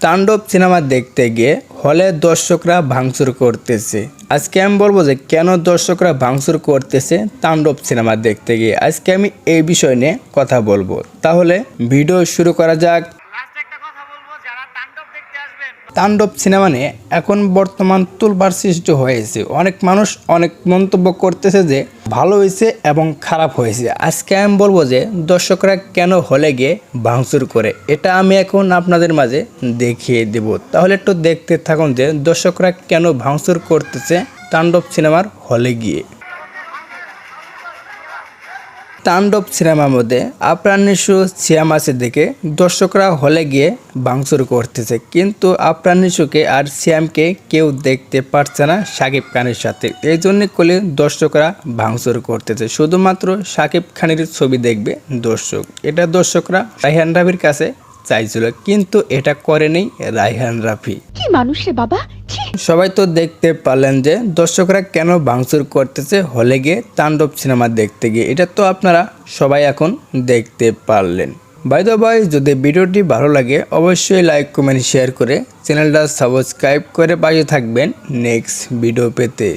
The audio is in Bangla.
তাণ্ডব সিনেমা দেখতে গিয়ে হলে দর্শকরা ভাঙচুর করতেছে। আজকে আমি বলব যে কেন দর্শকরা ভাঙচুর করতেছে তাণ্ডব সিনেমা দেখতে গিয়ে? আজকে আমি এই বিষয় নিয়ে কথা বলব। তাহলে ভিডিও শুরু করা যাক লাস্ট একটা কথা বলব যারা তাণ্ডব দেখতে আসবেন তাণ্ডব সিনেমা নিয়ে এখন বর্তমান তুলবার সৃষ্টি হয়েছে। অনেক মানুষ অনেক মন্তব্য করতেছে যে, ভালো হয়েছে এবং খারাপ হয়েছে। আজকে আমি বলব যে, দর্শকরা কেন হলে গিয়ে ভাঙচুর করে? এটা আমি এখন আপনাদের মাঝে দেখিয়ে দেব। তাহলে একটু দেখতে থাকুন যে, দর্শকরা কেন ভাঙচুর করতেছে তাণ্ডব সিনেমার হলে গিয়ে। তাণ্ডব সিনেমার মধ্যে আপনার নিশু সিয়াম দেখে দর্শকরা হলে গিয়ে ভাঙচুর করতেছে। কিন্তু নিশুকে আর সিয়ামকে কেউ দেখতে পারছে না সাকিব খানের সাথে। এই জন্য করলে দর্শকরা ভাঙচুর করতেছে। শুধুমাত্র সাকিব খানের ছবি দেখবে দর্শক। এটা দর্শকরা রাইহান রাফির কাছে চাইছিল, কিন্তু এটা করেনি রাইহান রাফি। মানুষ রে বাবা? সবাই তো দেখতে পারলেন যে দর্শকরা কেন ভাঙচুর করতেছে হলে গিয়ে তাণ্ডব সিনেমা দেখতে গিয়ে। এটা তো আপনারা সবাই এখন দেখতে পারলেন। বাই দ্য বাই যদি ভিডিওটি ভালো লাগে, অবশ্যই লাইক কমেন্ট শেয়ার করে চ্যানেলটা সাবস্ক্রাইব করে পাশে থাকবেন নেক্সট ভিডিও পেতে।